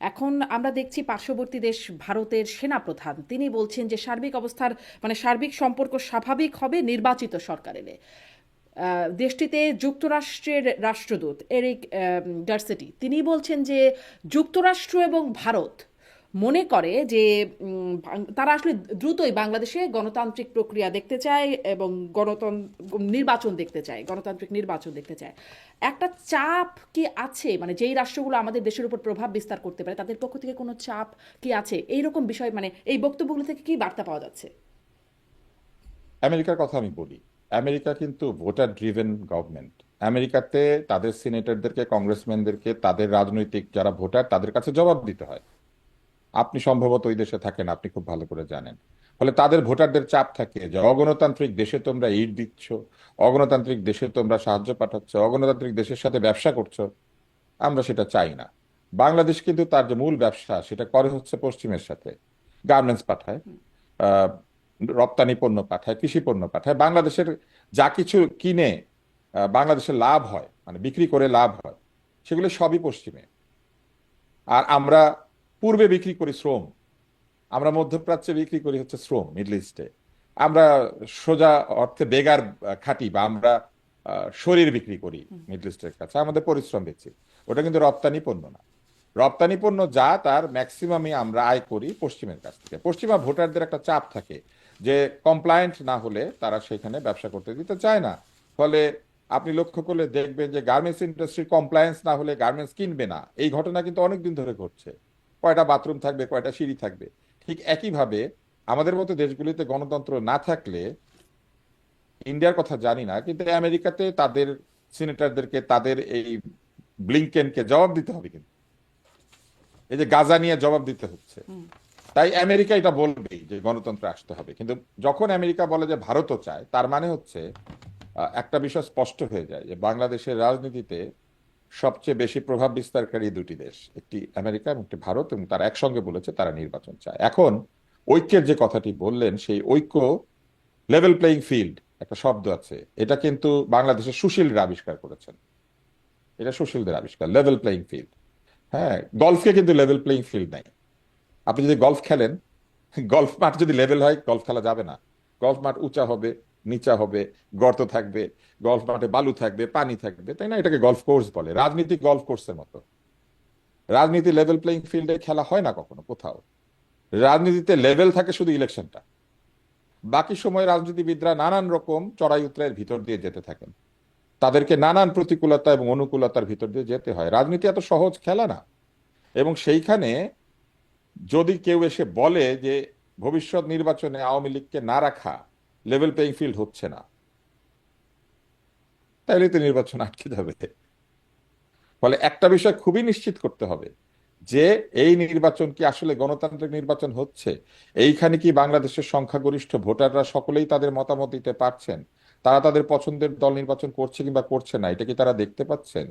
এখন আমরা দেখছি পার্শ্ববর্তী দেশ ভারতের সেনাপ্রধান। তিনি বলছেন যে সার্বিক অবস্থার মানে সার্বিক সম্পর্ক স্বাভাবিক হবে নির্বাচিত সরকার এলে। দেশটিতে যুক্তরাষ্ট্রের রাষ্ট্রদূত এরিক ডার্সেটি তিনি বলছেন যে যুক্তরাষ্ট্র এবং ভারত মনে করে যে তারা আসলে দ্রুতই বাংলাদেশে গণতান্ত্রিক প্রক্রিয়া দেখতে চায় এবং গণতন্ত্র নির্বাচন দেখতে চায়, গণতান্ত্রিক নির্বাচন দেখতে চায়। একটা চাপ কি আছে? মানে যেই রাষ্ট্রগুলো আমাদের দেশের উপর প্রভাব বিস্তার করতে পারে, তাদের পক্ষ থেকে কোনো চাপ কি আছে? এইরকম বিষয় মানে এই বক্তব্যগুলো থেকে কি বার্তা পাওয়া যাচ্ছে? আমেরিকার কথা আমি বলি। আমেরিকা কিন্তু ভোটার ড্রিভেন গভর্নমেন্ট। আমেরিকাতে তাদের সিনেটরদেরকে, কংগ্রেসম্যানদেরকে, তাদের রাজনৈতিক যারা ভোটার, তাদের কাছে জবাব দিতে হয়। সম্ভবত ওই দেশে থাকেন, আপনি খুব ভালো করে জানেন। ফলে তাদের ভোটারদের চাপ থাকে যে, অগণতান্ত্রিক দেশে তোমরা ইট দিচ্ছ, অগণতান্ত্রিক দেশে তোমরা সাহায্য পাঠাচ্ছ, অগণতান্ত্রিক দেশের সাথে ব্যবসা করছ। আমরা সেটা চাই না। বাংলাদেশ কিন্তু তার যে মূল ব্যবসা, সেটা করে হচ্ছে পশ্চিমের সাথে। গার্মেন্টস পাঠায় রপ্তানি পণ্য পাঠায়, কৃষি পণ্য পাঠায়। বাংলাদেশের যা কিছু কিনে বাংলাদেশের লাভ হয় মানে বিক্রি করে লাভ হয়, সেগুলো সবই পশ্চিমে। আর আমরা পূর্বে বিক্রি করি শ্রম। আমরা মধ্যপ্রাচ্যে বিক্রি করি হচ্ছে শ্রম মিডল ইস্টে। আমরা সোজা অর্থে বেগার খাটি বা আমরা শরীর বিক্রি করি মিডল ইস্টের কাছে। আমাদের পরিশ্রম বেচি ওটা কিন্তু রপ্তানি পণ্য না। রপ্তানি পণ্য যা তার ম্যাক্সিমামই আমরা আয় করি পশ্চিমের কাছ থেকে। পশ্চিমা ভোটারদের একটা চাপ থাকে যে কমপ্লায়েন্ট না হলে তারা সেখানে ব্যবসা করতে দিতে চায় না। ফলে আপনি লক্ষ্য করলে দেখবেন যে গার্মেন্টস ইন্ডাস্ট্রি কমপ্লায়েন্স না হলে গার্মেন্টস কিনবে না। এই ঘটনা কিন্তু অনেকদিন ধরে ঘটছে। কয়টা বাথরুম থাকবে কয়টা সিঁড়ি থাকবে। ঠিক একইভাবে আমাদের মতো দেশগুলিতে গণতন্ত্র না থাকলে ইন্ডিয়ার কথা জানি না কিন্তু আমেরিকাতে তাদের সিনেটরদেরকে তাদের এই ব্লিংকেনকে জবাব দিতে হবে কিন্তু। এই যে গাজা নিয়ে জবাব দিতে হচ্ছে। তাই আমেরিকা এটা বলবেই যে গণতন্ত্র আসতে হবে। কিন্তু যখন আমেরিকা বলে যে ভারতও চায় তার মানে হচ্ছে একটা বিষয় স্পষ্ট হয়ে যায় যে বাংলাদেশের রাজনীতিতে সবচেয়ে বেশি প্রভাব বিস্তারকারী দুটি দেশ, একটি আমেরিকা এবং একটি ভারত এবং তারা একসঙ্গে বলেছে তারা নির্বাচন চায়। এখন ঐক্যের যে কথাটি বললেন, সেই ঐক্য লেভেল প্লেইং ফিল্ড একটা শব্দ আছে। এটা কিন্তু বাংলাদেশের সুশীলরা আবিষ্কার করেছেন। এটা সুশীলদের আবিষ্কার লেভেল প্লেইং ফিল্ড হ্যাঁ গলফকে কিন্তু লেভেল প্লেইং ফিল্ড নাই। আপনি যদি গলফ খেলেন গলফ মাঠ যদি লেভেল হয় গলফ খেলা যাবে না। গলফ মাঠ উঁচা হবে নিচা হবে, গর্ত থাকবে গল্ফ মাঠে বালু থাকবে, পানি থাকবে, তাই না? এটাকে গলফ কোর্স বলে রাজনীতি গলফ কোর্সের মতো। রাজনীতি লেভেল প্লেইং ফিল্ডে খেলা হয় না কখনো, কোথাও। রাজনীতিতে লেভেল থাকে শুধু ইলেকশনটা বাকি সময় রাজনীতিবিদরা নানান রকম চড়াই উতরাইয়ের ভিতর দিয়ে যেতে থাকেন। তাদেরকে নানান প্রতিকূলতা এবং অনুকূলতার ভিতর দিয়ে যেতে হয়। রাজনীতি এত সহজ খেলা না। এবং সেইখানে যদি কেউ এসে বলে যে ভবিষ্যৎ নির্বাচনে আওয়ামী লীগকে না রাখা লেভেল প্লেইং ফিল্ড হচ্ছে না। তাহলে তো নির্বাচন আটকে যাবে। ফলে একটা বিষয় খুবই নিশ্চিত করতে হবে যে এই নির্বাচন কি আসলে গণতান্ত্রিক নির্বাচন হচ্ছে? এইখানে কি বাংলাদেশের সংখ্যাগরিষ্ঠ ভোটাররা সকলেই তাদের মতামত দিতে পারছেন? তারা তাদের পছন্দের দল নির্বাচন করছে কিংবা করছে না, এটা কি তারা দেখতে পাচ্ছেন?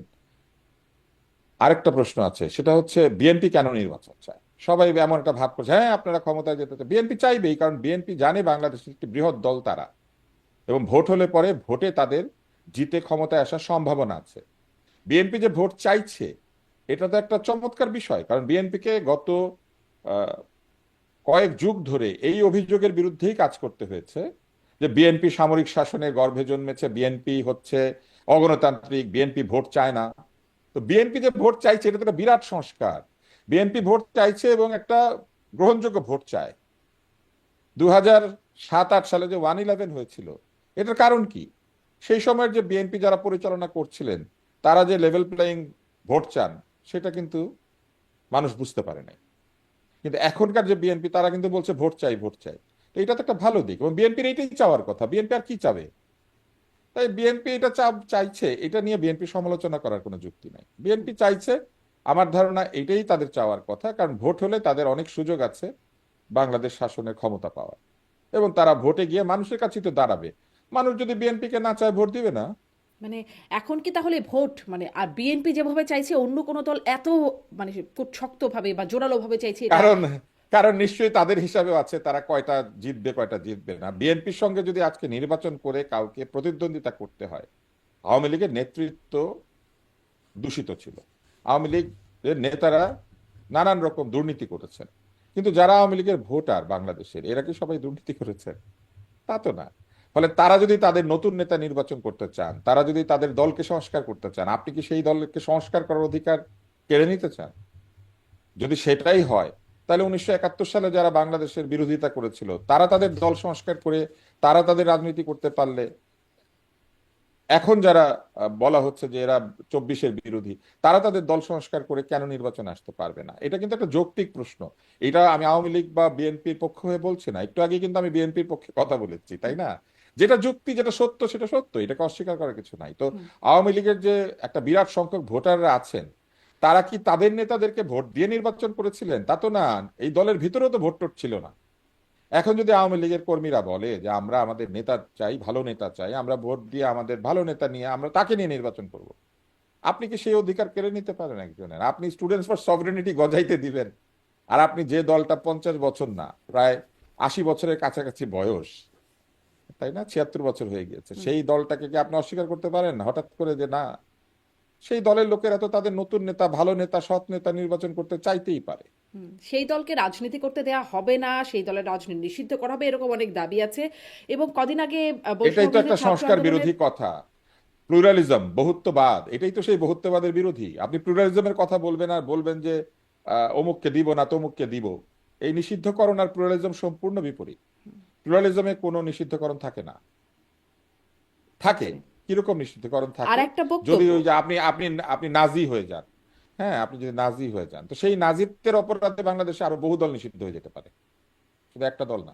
আরেকটা প্রশ্ন আছে, সেটা হচ্ছে, বিএনপি কেন নির্বাচন চায়? সবাই এমন একটা ভাব করছে হ্যাঁ আপনারা ক্ষমতায় যেতে বিএনপি চাইবেই কারণ বিএনপি জানে বাংলাদেশের একটি বৃহৎ দল তারা। এবং ভোট হলে পরে ভোটে তাদের জিতে ক্ষমতায় আসার সম্ভাবনা আছে। বিএনপি যে ভোট চাইছে, এটা তো একটা চমৎকার বিষয়, কারণ বিএনপিকে গত কয়েক যুগ ধরে এই অভিযোগের বিরুদ্ধেই কাজ করতে হয়েছে যে বিএনপি সামরিক শাসনের গর্ভে জন্মেছে, বিএনপি হচ্ছে অগণতান্ত্রিক, বিএনপি ভোট চায় না। তো বিএনপি যে ভোট চাইছে, এটা তো একটা বিরাট সংস্কার। বিএনপি ভোট চাইছে এবং একটা গ্রহণযোগ্য ভোট চায়। দু হাজার সাত আট সালে যে ওয়ান ইলেভেন হয়েছিল, এটার কারণ কি? সেই সময়ের যে বিএনপি যারা পরিচালনা করছিলেন, তারা যে লেভেল প্লেইং ভোট চান, সেটা কিন্তু মানুষ বুঝতে পারে নাই। কিন্তু এখনকার যে বিএনপি তারা কিন্তু বলছে ভোট চাই ভোট চাই। তো এটা তো একটা ভালো দিক এবং বিএনপির এইটাই চাওয়ার কথা। বিএনপি আর কি চাবে? তাই বিএনপি এটা চাইছে, এটা নিয়ে বিএনপি সমালোচনা করার কোনো যুক্তি নাই। বিএনপি চাইছে আমার ধারণা এটাই তাদের চাওয়ার কথা কারণ ভোট হলে তাদের অনেক সুযোগ আছে বাংলাদেশ শাসনের ক্ষমতা পাওয়ার। এবং তারা ভোটে গিয়ে মানুষের কাছে তো দাঁড়াবে। মানুষ যদি বিএনপিকে না চায় ভোট দিবে না। মানে এখন কি তাহলে ভোট? মানে আর বিএনপি যেভাবে চাইছে অন্য কোনো দল এত মানে খুব শক্তভাবে বা জোরালোভাবে চাইছে কারণ কারণ নিশ্চয়ই তাদের হিসাবেও আছে তারা কয়টা জিতবে কয়টা জিতবে না। বিএনপির সঙ্গে যদি আজকে নির্বাচন করে কাউকে প্রতিদ্বন্দ্বিতা করতে হয় আওয়ামী লীগের নেতৃত্ব দূষিত ছিল। আওয়ামী লীগের নেতারা নানান রকম দুর্নীতি করেছেন। কিন্তু যারা আওয়ামী লীগের ভোটার বাংলাদেশের, এরা কি সবাই দুর্নীতি করেছেন? তা তো না। ফলে তারা যদি তাদের নতুন নেতা নির্বাচন করতে চান, তারা যদি তাদের দলকে সংস্কার করতে চান, আপনি কি সেই দলকে সংস্কার করার অধিকার কেড়ে নিতে চান? যদি সেটাই হয়, তাহলে উনিশশো একাত্তর সালে যারা বাংলাদেশের বিরোধিতা করেছিল, তারা তাদের দল সংস্কার করে, তারা তাদের রাজনীতি করতে পারলে এখন যারা বলা হচ্ছে যে এরা চব্বিশের বিরোধী তারা তাদের দল সংস্কার করে কেন নির্বাচনে আসতে পারবে না? এটা কিন্তু একটা যৌক্তিক প্রশ্ন। এটা আমি আওয়ামী লীগ বা বিএনপির পক্ষ হয়ে বলছি না। একটু আগে কিন্তু আমি বিএনপির পক্ষে কথা বলেছি তাই না? যেটা যুক্তি যেটা সত্য সেটা সত্য। এটাকে অস্বীকার করার কিছু নাই। তো আওয়ামী লীগের যে একটা বিরাট সংখ্যক ভোটাররা আছেন তারা কি তাদের নেতাদেরকে ভোট দিয়ে নির্বাচন করেছিলেন? তা তো না। এই দলের ভিতরেও তো ভোট টোট ছিল না। এখন যদি আওয়ামী লীগের কর্মীরা বলে যে আমরা আমাদের নেতা চাই ভালো নেতা চাই আমরা ভোট দিয়ে আমাদের ভালো নেতা নিয়ে আমরা তাকে নিয়ে নির্বাচন করব। আপনি কি সেই অধিকার কেড়ে নিতে পারেন একজনের? আপনি স্টুডেন্টস ফর সভরেনিটি গজাইতে দিবেন। আর আপনি যে দলটা পঞ্চাশ বছর না প্রায় আশি বছরের কাছাকাছি বয়স তাই না? ছিয়াত্তর বছর হয়ে গিয়েছে। সেই দলটাকে কি আপনি অস্বীকার করতে পারেন? হঠাৎ করে যে না সেই দলের লোকেরা তো তাদের নতুন নেতা ভালো নেতা সৎ নেতা নির্বাচন করতে চাইতেই পারে। সেই দলকে রাজনীতি করতে দেয়া হবে না সেই দলের রাজনীতি নিষিদ্ধ করা হবে এরকম অনেক দাবি আছে। এবং কদিন আগে এটাই তো একটা সংস্কার বিরোধী কথা। প্লুরালিজম বহুত্ববাদ এটাই তো সেই বহুত্ববাদের বিরোধী। আপনি প্লুরালিজমের কথা বলবেন আর বলবেন যে অমুককে দিব না তমুককে দিব। এই নিষিদ্ধকরণ আর প্লুরালিজম সম্পূর্ণ বিপরীত। প্লুরালিজমে কোনো নিষিদ্ধকরণ থাকে না। থাকে। কীরকম নিষিদ্ধকরণ থাকে? যদি ওই যে আপনি আপনি আপনি নাজি হয়ে যান। হ্যাঁ আপনি যদি নাজি হয়ে যান। তো সেই নাজিত্বের অপরাধে বাংলাদেশে আরও বহু দল নিষিদ্ধ হয়ে যেতে পারে। শুধু একটা দল না।